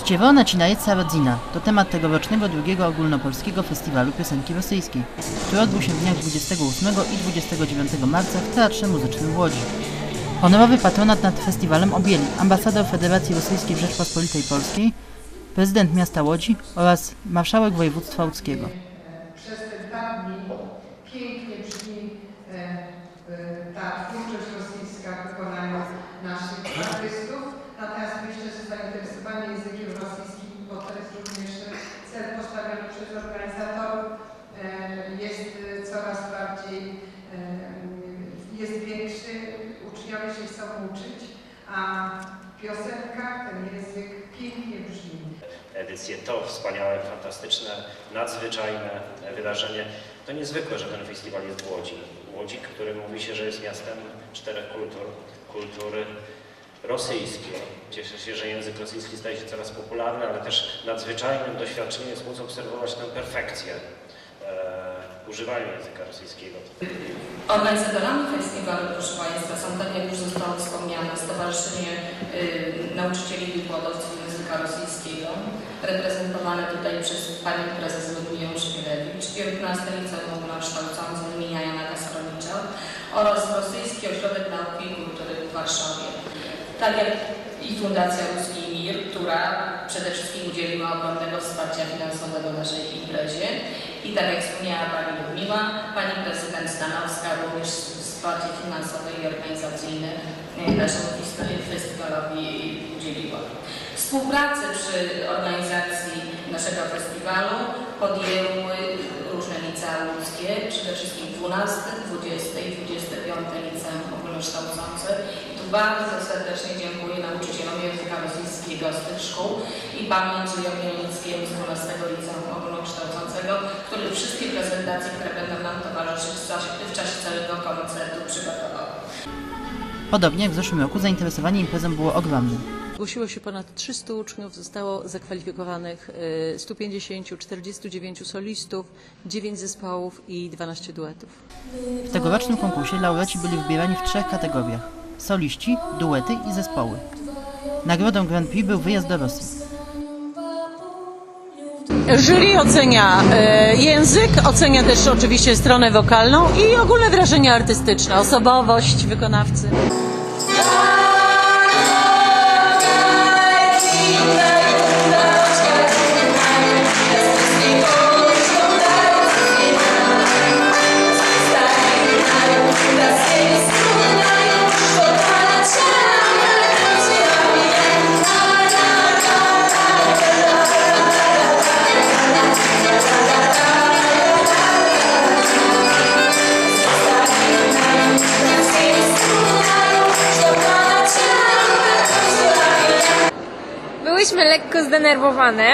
Ściewona ci najeca rodzina to temat tegorocznego drugiego ogólnopolskiego festiwalu piosenki rosyjskiej, który odbył się w dniach 28 i 29 marca w Teatrze Muzycznym w Łodzi. Honorowy patronat nad festiwalem objęli ambasador Federacji Rosyjskiej w Rzeczpospolitej Polskiej, prezydent miasta Łodzi oraz marszałek województwa łódzkiego. przez te dwa dni pięknie brzmi e, e, ta twórczość rosyjska w wykonaniu naszych artystów. Natomiast myślę, że zainteresowanie językiem rosyjskim, bo to jest również cel postawiony przez organizatorów, e, jest e, coraz bardziej e, jest większy, uczniowie się chcą uczyć, a piosenka, ten język pięknie brzmi. Edycję. To wspaniałe, fantastyczne, nadzwyczajne wydarzenie. To niezwykłe, że ten festiwal jest w Łodzi. Łodzi, który mówi się, że jest miastem czterech kultur, kultury rosyjskiej. Cieszę się, że język rosyjski staje się coraz popularny, ale też nadzwyczajnym doświadczeniem jest móc obserwować tę perfekcję używania języka rosyjskiego. Organizatorami festiwalu, proszę Państwa, są, tak jak już zostało wspomniane, Stowarzyszenie y, Nauczycieli i Wykładowców Języka Rosyjskiego, reprezentowane tutaj przez Panią Prezes Ludmiłę Szpilewicz, 19 Liceum Ogólnokształcące imienia Jana Kasprowicza oraz Rosyjski Ośrodek Nauki i Kultury w Warszawie. Tak jak i Fundacja Ruski Mir, która przede wszystkim udzieliła ogromnego wsparcia finansowego naszej imprezie. I tak jak wspomniała Pani Ludmiła, Pani Prezydent Stanowska również wsparcie finansowe i organizacyjne e, naszemu festi- festiwalowi udzieliła. Współpracę przy organizacji naszego festiwalu podjęły różne licea łódzkie, przede wszystkim 12, 20 i 25 liceum ogólnokształcące. Bardzo serdecznie dziękuję nauczycielom języka rosyjskiego z tych szkół i panu Andrzejowi Janickiemu z 12 liceum ogólnokształcącego, który wszystkie prezentacje, które będą nam towarzyszyć w czasie, całego koncertu przygotował. Podobnie jak w zeszłym roku zainteresowanie imprezą było ogromne. Zgłosiło się ponad 300 uczniów, zostało zakwalifikowanych y, 150, 49 solistów, 9 zespołów i 12 duetów. W tegorocznym konkursie laureaci byli wybierani w trzech kategoriach: soliści, duety i zespoły. Nagrodą Grand Prix był wyjazd do Rosji. Jury ocenia e, język, ocenia też oczywiście stronę wokalną i ogólne wrażenia artystyczne, osobowość wykonawcy. Byłyśmy lekko zdenerwowane.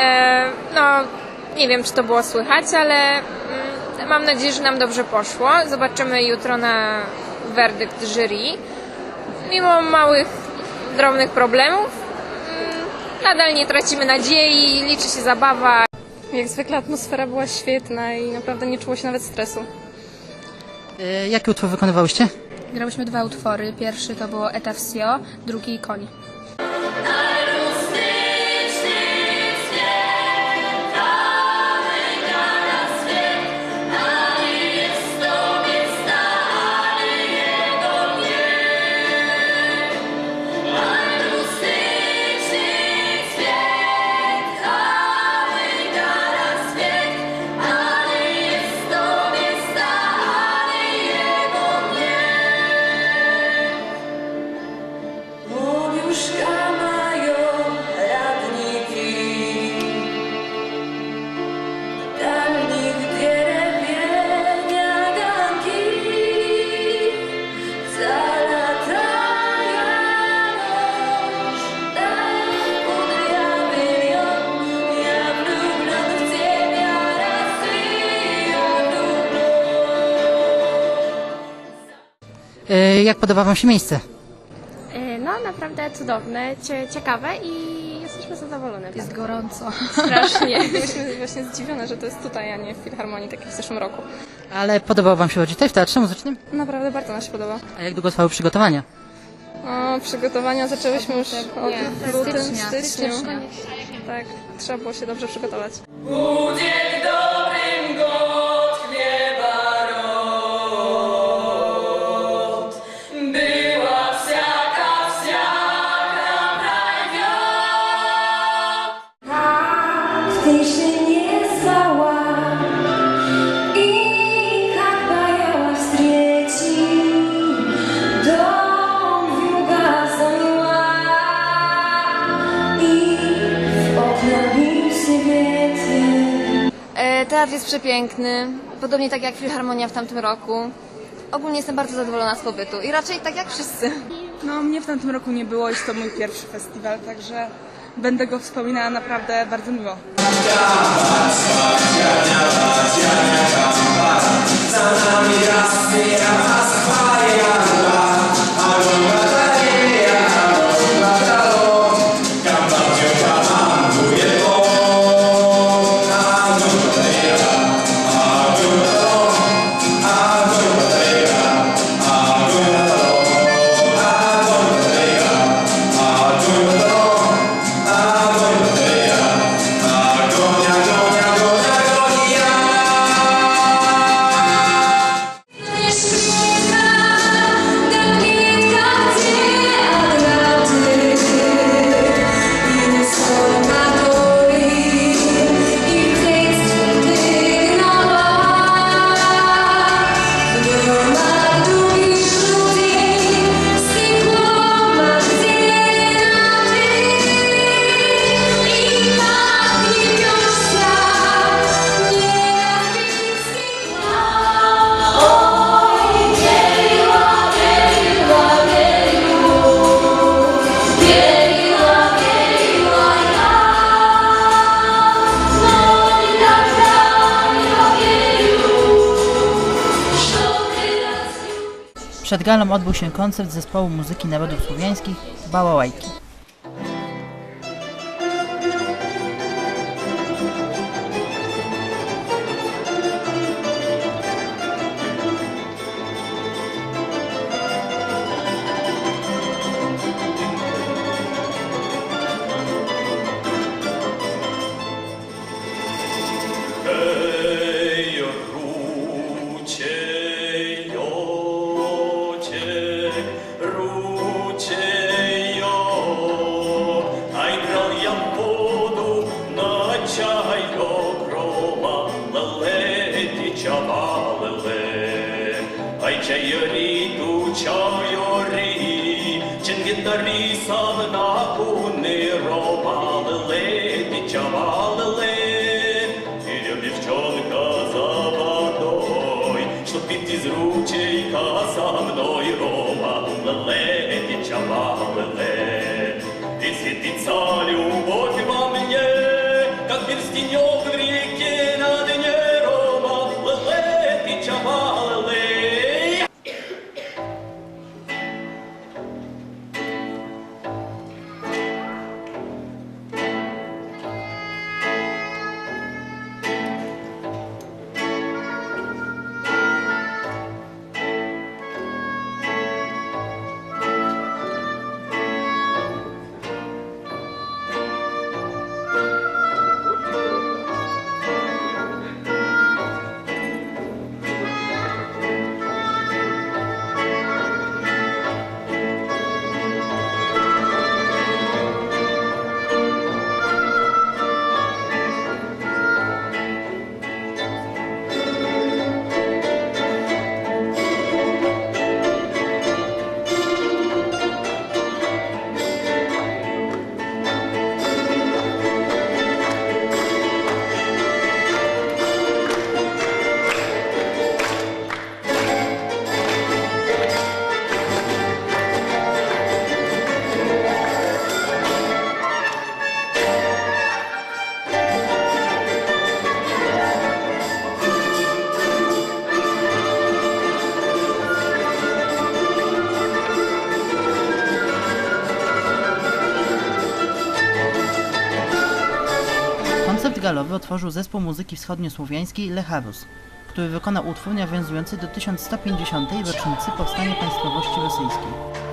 E, no, nie wiem, czy to było słychać, ale mm, mam nadzieję, że nam dobrze poszło. Zobaczymy jutro na werdykt jury. Mimo małych, drobnych problemów, mm, nadal nie tracimy nadziei, liczy się zabawa. Jak zwykle atmosfera była świetna i naprawdę nie czuło się nawet stresu. E, Jaki utwór wykonywałyście? Grałyśmy dwa utwory. Pierwszy to było Etafsio, drugi Koni. Jak podoba Wam się miejsce? No, naprawdę cudowne, cie, ciekawe i jesteśmy zadowolone. Jest gorąco. strasznie. Byliśmy właśnie zdziwione, że to jest tutaj, a nie w Filharmonii, tak jak w zeszłym roku. Ale podobało Wam się chodzić tutaj w Teatrze Muzycznym? Naprawdę bardzo nam się podoba. A jak długo trwały przygotowania? O, przygotowania zaczęłyśmy już od lutym, stycznia. styczniu. Tak, trzeba było się dobrze przygotować. W tej się nie zała i jak bajała wstrieci. Dom wiuga zamiła i w okna bił się wietry. E, teatr jest przepiękny, podobnie tak jak Filharmonia w tamtym roku. Ogólnie jestem bardzo zadowolona z pobytu i raczej tak jak wszyscy. No, mnie w tamtym roku nie było, jest to mój pierwszy festiwal, także będę go wspominała naprawdę bardzo miło. Śmieka, Przed galą odbył się koncert zespołu muzyki narodów słowiańskich Bałałajki. со мною Рома, леле. Galowy otworzył zespół muzyki wschodniosłowiańskiej Lecharus, który wykonał utwór nawiązujący do 1150. rocznicy powstania państwowości rosyjskiej.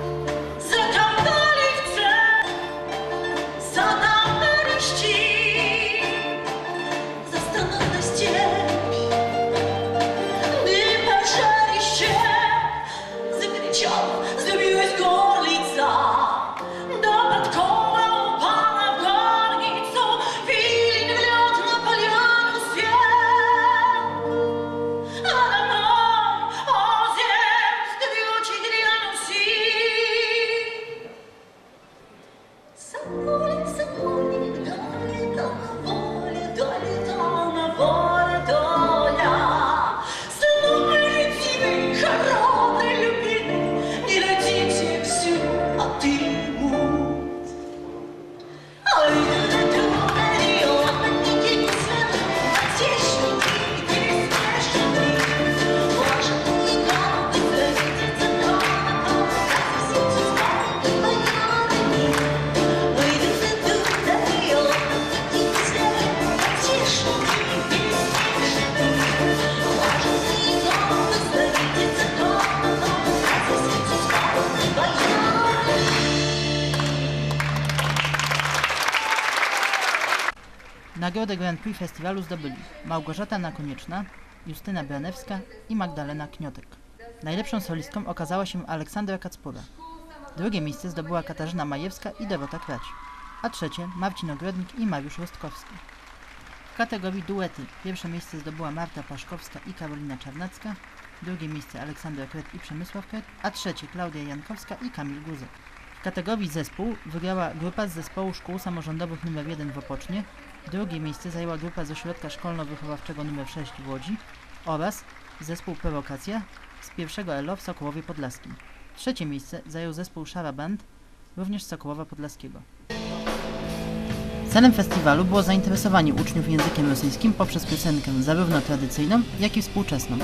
Nagrodę Grand Prix festiwalu zdobyli Małgorzata Nakonieczna, Justyna Branewska i Magdalena Kniotek. Najlepszą solistką okazała się Aleksandra Kacpura. Drugie miejsce zdobyła Katarzyna Majewska i Dorota Krać, a trzecie Marcin Ogrodnik i Mariusz Rostkowski. W kategorii duety pierwsze miejsce zdobyła Marta Paszkowska i Karolina Czarnacka, drugie miejsce Aleksander Kret i Przemysław Kret, a trzecie Klaudia Jankowska i Kamil Guzek. W kategorii zespół wygrała grupa z zespołu szkół samorządowych nr 1 w Opocznie, drugie miejsce zajęła grupa z ośrodka szkolno-wychowawczego nr 6 w Łodzi oraz zespół Prowokacja z pierwszego ELO w Sokołowie Podlaskim. Trzecie miejsce zajął zespół Szara Band, również z Sokołowa Podlaskiego. Celem festiwalu było zainteresowanie uczniów językiem rosyjskim poprzez piosenkę zarówno tradycyjną, jak i współczesną.